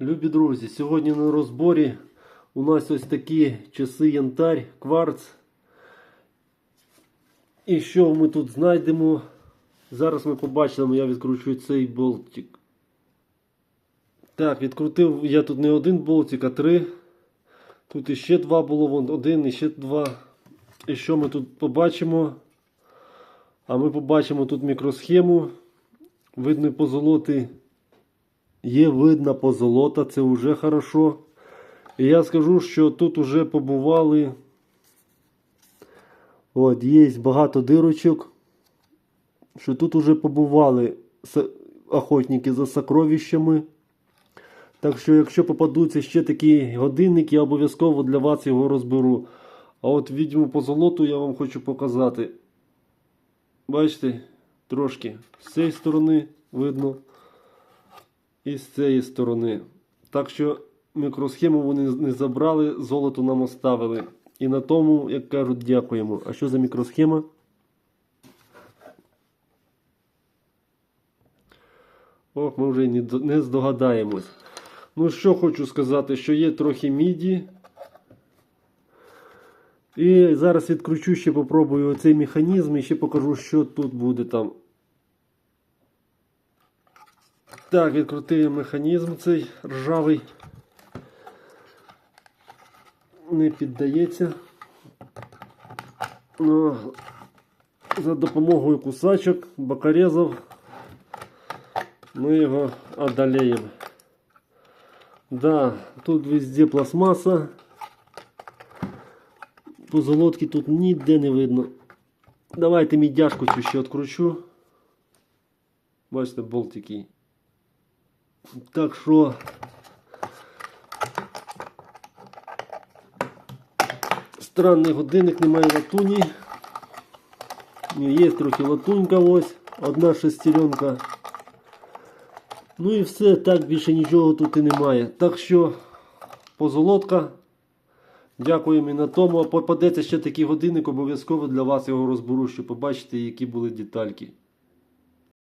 Любі друзі, сьогодні на розборі у нас ось такі часи янтарь, кварц. І що ми тут знайдемо? Зараз ми побачимо, я відкручую цей болтик. Так, відкрутив я тут не один болтик, а три. Тут іще два було, вон один, іще два. І що ми тут побачимо? А ми побачимо тут мікросхему. Видно позолоти. Є видна позолота, це вже хорошо. І я скажу, що тут вже побували. От, є багато дирочок. Що тут вже побували охотники за сокровищами. Так що, якщо попадуться ще такі годинники, я обов'язково для вас його розберу. А от відьму по золоту я вам хочу показати. Бачите, трошки з цієї сторони видно і з цієї сторони. Так що мікросхему вони не забрали, золото нам оставили. І на тому, як кажуть, дякуємо. А що за мікросхема? Ох, ми вже й не здогадаємось. Ну, що хочу сказати, що є трохи міді. І зараз відкручу ще попробую цей механізм і ще покажу, що тут буде там. Так, відкрутив механізм цей ржавий. Не піддається. Ну, за допомогою кусачок, бокорезів ми його одолеємо. Да, тут везде пластмаса. Позолотки тут ніде не видно. Давайте мідяшку цю ще відкручу. Бачите, болт який. Так що. Странний годинник, немає латуні. Є трохи латунька ось, одна шестеренка. Ну і все, так більше нічого тут і немає. Так що позолотка. Дякуємо і на тому. Попадеться ще такий годинник, обов'язково для вас його розберу, щоб побачити, які були детальки.